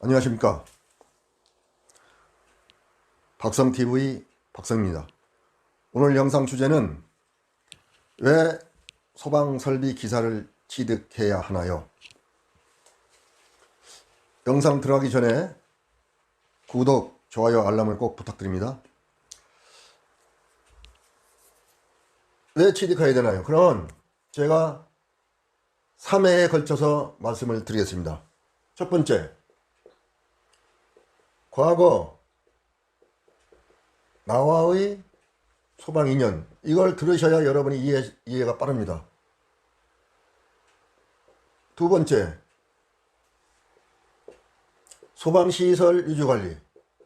안녕하십니까. 박성TV 박성입니다. 오늘 영상 주제는 왜 소방설비 기사를 취득해야 하나요? 영상 들어가기 전에 구독, 좋아요, 알람을 꼭 부탁드립니다. 왜 취득해야 되나요? 그럼 제가 3회에 걸쳐서 말씀을 드리겠습니다. 첫 번째, 과거 나와의 소방 인연 이걸 들으셔야 여러분이 이해, 이해가 빠릅니다. 두 번째, 소방시설 유지관리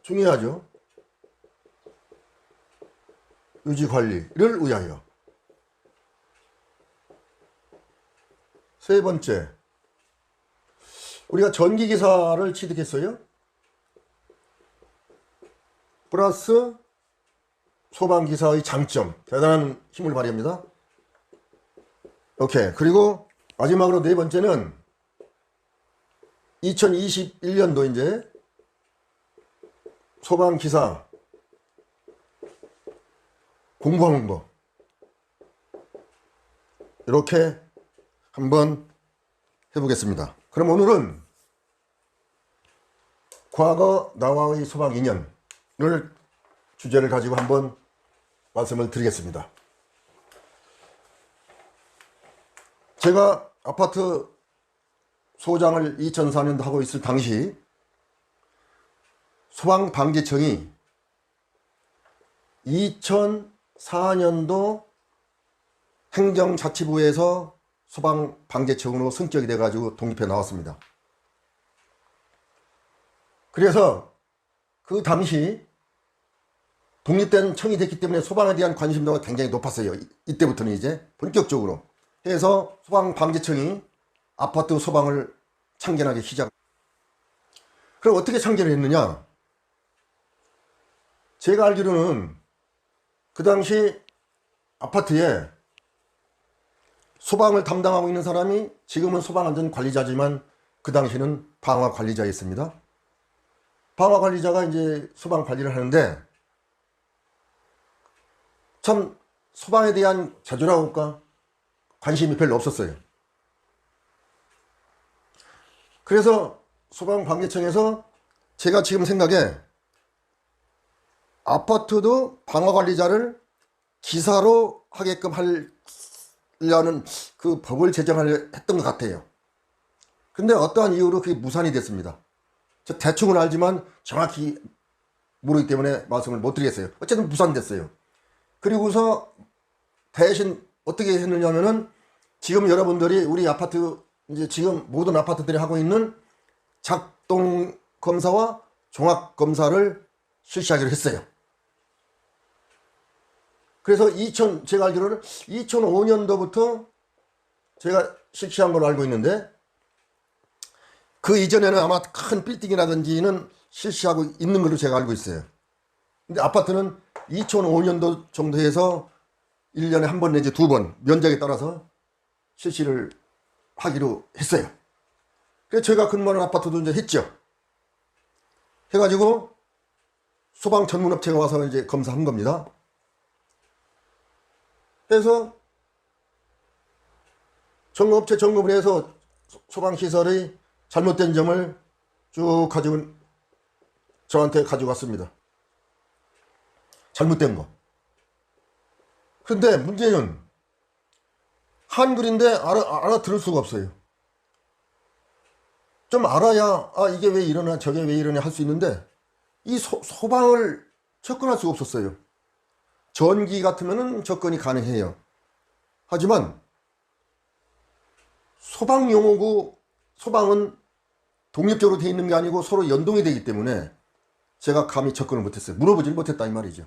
중요하죠. 유지관리를 위하여 세 번째, 우리가 전기기사를 취득했어요. 플러스 소방기사의 장점, 대단한 힘을 발휘합니다. 오케이. 그리고 마지막으로 네 번째는 2021년도 이제 소방기사 공부하는 법. 이렇게 한번 해보겠습니다. 그럼 오늘은 과거 나와의 소방 인연 을 주제를 가지고 한번 말씀을 드리겠습니다. 제가 아파트 소장을 2004년도 하고 있을 당시 소방방재청이 2004년도 행정자치부에서 소방방재청으로 승격이 돼가지고 독립해 나왔습니다. 그래서 그 당시 독립된 청이 됐기 때문에 소방에 대한 관심도가 굉장히 높았어요. 이- 이때부터는 이제 본격적으로. 해서 소방방재청이 아파트 소방을 참견하기 시작. 그럼 어떻게 참견을 했느냐? 제가 알기로는 그 당시 아파트에 소방을 담당하고 있는 사람이 지금은 소방안전관리자지만 그 당시는 방화관리자였습니다. 방화관리자가 이제 소방 관리를 하는데 참 소방에 대한 자주라고 할까 관심이 별로 없었어요. 그래서 소방방재청에서 제가 지금 생각에 아파트도 방화관리자를 기사로 하게끔 하려는 그 법을 제정하려 했던 것 같아요. 근데 어떠한 이유로 그게 무산이 됐습니다. 저 대충은 알지만 정확히 모르기 때문에 말씀을 못 드리겠어요. 어쨌든 무산됐어요. 그리고서 대신 어떻게 했느냐면은 지금 여러분들이 우리 아파트 이제 지금 모든 아파트들이 하고 있는 작동 검사와 종합 검사를 실시하기로 했어요. 그래서 2000 제가 알기로는 2005년도부터 제가 실시한 걸로 알고 있는데 그 이전에는 아마 큰 빌딩이라든지는 실시하고 있는 걸로 제가 알고 있어요. 근데 아파트는 2005년도 정도에서 1년에 한 번 내지 두 번 면적에 따라서 실시를 하기로 했어요. 그래서 제가 근무하는 아파트도 이제 했죠. 해가지고 소방 전문업체가 와서 이제 검사한 겁니다. 그래서 점검업체 점검을 해서 소- 소방시설의 잘못된 점을 쭉 가지고 저한테 가지고 왔습니다. 잘못된 거. 그런데 문제는 한글인데 알아, 알아들을 수가 없어요. 좀 알아야, 아, 이게 왜 이러나, 저게 왜 이러냐 할 수 있는데, 이 소, 소방을 접근할 수가 없었어요. 전기 같으면은 접근이 가능해요. 하지만, 소방 용어고, 소방은 독립적으로 돼 있는 게 아니고 서로 연동이 되기 때문에 제가 감히 접근을 못했어요. 물어보질 못했다 이 말이죠.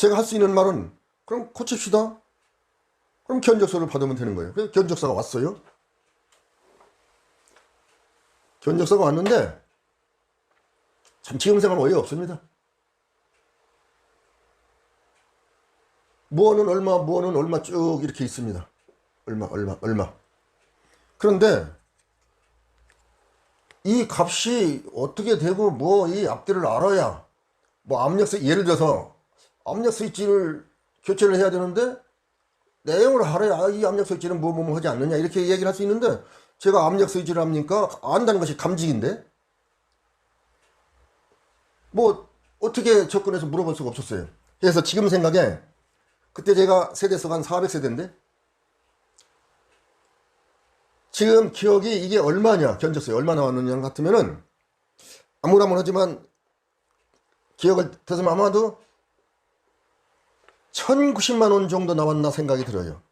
제가 할 수 있는 말은 그럼 고칩시다. 그럼 견적서를 받으면 되는 거예요. 그래서 견적서가 왔어요. 견적서가 왔는데 참 지금생은 오해 없습니다. 무어는 얼마, 무어는 얼마 쭉 이렇게 있습니다. 얼마, 얼마, 얼마. 그런데 이 값이 어떻게 되고 뭐 이 앞뒤를 알아야 뭐 압력 스 예를 들어서 압력 스위치를 교체를 해야 되는데 내용을 알아야 이 압력 스위치는 뭐뭐 뭐 하지 않느냐 이렇게 얘기를 할 수 있는데 제가 압력 스위치를 합니까? 안다는 것이 감직인데? 뭐 어떻게 접근해서 물어볼 수가 없었어요. 그래서 지금 생각에 그때 제가 세대수가 한 400세대인데 지금 기억이 이게 얼마냐 견적서에 얼마 나왔느냐 같으면은 아무라문하지만 기억을 되서면 아마도 1090만 원 정도 나왔나 생각이 들어요.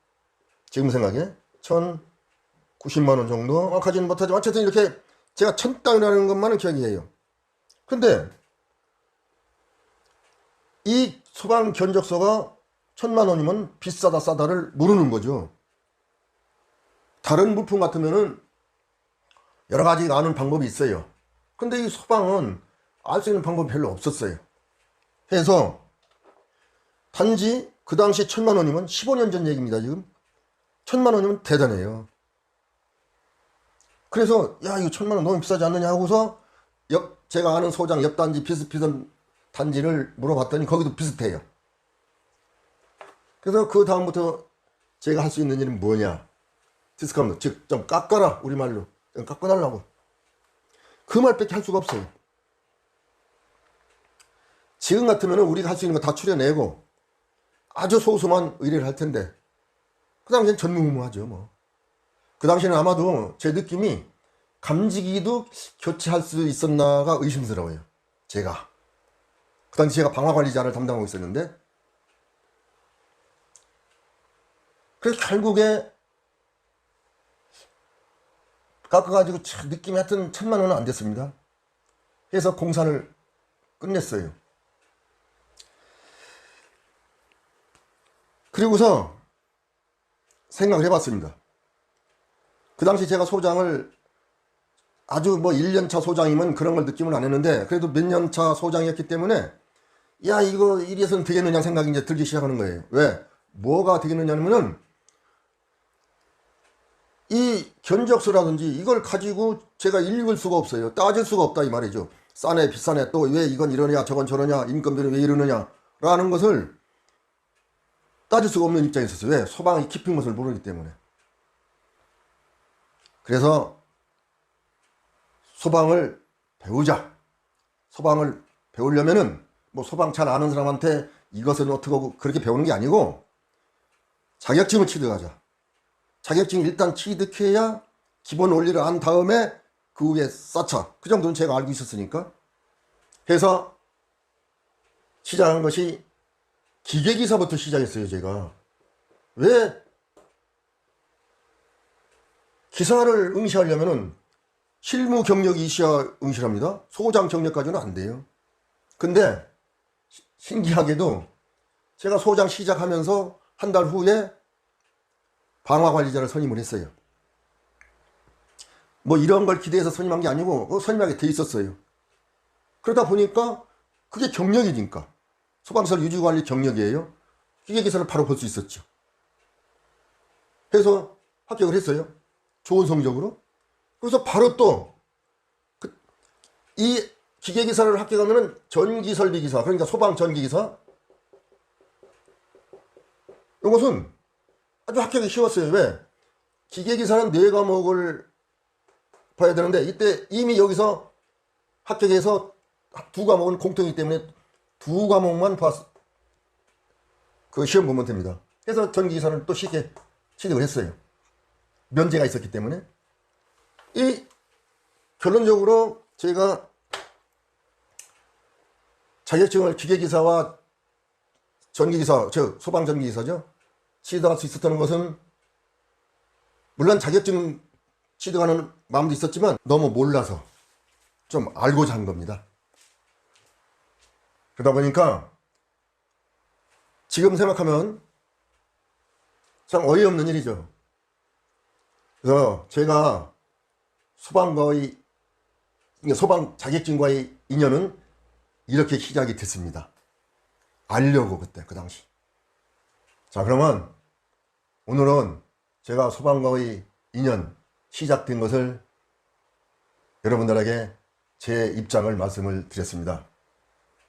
지금 생각에 1090만 원 정도 정확하지는 못하지만 어쨌든 이렇게 제가 천 단위라는 것만은 기억이 해요. 근데 이 소방 견적서가 천만 원이면 비싸다 싸다를 모르는 거죠. 다른 물품 같으면은 여러 가지 아는 방법이 있어요. 근데 이 소방은 알 수 있는 방법이 별로 없었어요. 해서 단지 그 당시 천만 원이면 15년 전 얘기입니다, 지금. 천만 원이면 대단해요. 그래서 야, 이거 천만 원 너무 비싸지 않느냐 하고서 옆 제가 아는 소장 옆 단지 비슷비슷한 단지를 물어봤더니 거기도 비슷해요. 그래서 그 다음부터 제가 할 수 있는 일은 뭐냐? 디스카운트, 즉, 좀 깎아라, 우리말로. 좀 깎아달라고. 그 말밖에 할 수가 없어요. 지금 같으면 우리가 할 수 있는 거 다 추려내고 아주 소수만 의뢰를 할 텐데 그 당시엔 전무후무하죠, 뭐. 그 당시에는 아마도 제 느낌이 감지기도 교체할 수 있었나가 의심스러워요. 제가. 그 당시 제가 방화관리자를 담당하고 있었는데 그래서 결국에 깎아가지고 참 느낌이 하여튼 천만 원은 안 됐습니다. 그래서 공사를 끝냈어요. 그리고서 생각을 해봤습니다. 그 당시 제가 소장을 아주 뭐 1년차 소장이면 그런 걸 느낌을 안 했는데 그래도 몇 년 차 소장이었기 때문에 야 이거 이래서는 되겠느냐 생각이 이제 들기 시작하는 거예요. 왜? 뭐가 되겠느냐면은 이 견적서라든지 이걸 가지고 제가 읽을 수가 없어요. 따질 수가 없다 이 말이죠. 싸네 비싸네 또 왜 이건 이러냐 저건 저러냐 인건비는 왜 이러느냐 라는 것을 따질 수가 없는 입장에 있었어요. 왜? 소방이 깊은 것을 모르기 때문에. 그래서 소방을 배우자. 소방을 배우려면은 뭐 소방 잘 아는 사람한테 이것은 어떻게 하고 그렇게 배우는 게 아니고 자격증을 취득하자. 자격증 일단 취득해야 기본 원리를 안 다음에 그 후에 쌓자. 그 정도는 제가 알고 있었으니까. 해서 시작한 것이 기계기사부터 시작했어요, 제가. 왜 기사를 응시하려면은 실무 경력이 있어야 응시합니다. 소장 경력까지는 안 돼요. 근데 시- 신기하게도 제가 소장 시작하면서 한 달 후에 방화 관리자를 선임을 했어요. 뭐 이런 걸 기대해서 선임한 게 아니고 그 선임하게 돼 있었어요. 그러다 보니까 그게 경력이니까 소방시설 유지관리 경력이에요. 기계기사를 바로 볼 수 있었죠. 그래서 합격을 했어요. 좋은 성적으로. 그래서 바로 또, 그, 이 기계기사를 합격하면은 전기설비기사, 그러니까 소방 전기기사. 이것은 아주 합격이 쉬웠어요. 왜? 기계기사는 네 과목을 봐야 되는데, 이때 이미 여기서 합격해서 두 과목은 공통이기 때문에 두 과목만 봤, 그 시험 보면 됩니다. 그래서 전기기사를 또 쉽게 취득을 했어요. 면제가 있었기 때문에. 이, 결론적으로 제가 자격증을 기계기사와 전기기사, 즉, 소방전기기사죠. 취득할 수 있었다는 것은, 물론 자격증 취득하는 마음도 있었지만, 너무 몰라서 좀 알고자 한 겁니다. 그러다 보니까 지금 생각하면 참 어이없는 일이죠. 그래서 제가 소방과의 그러니까 소방 자격증과의 인연은 이렇게 시작이 됐습니다. 알려고 그때 그 당시. 자 그러면 오늘은 제가 소방과의 인연 시작된 것을 여러분들에게 제 입장을 말씀을 드렸습니다.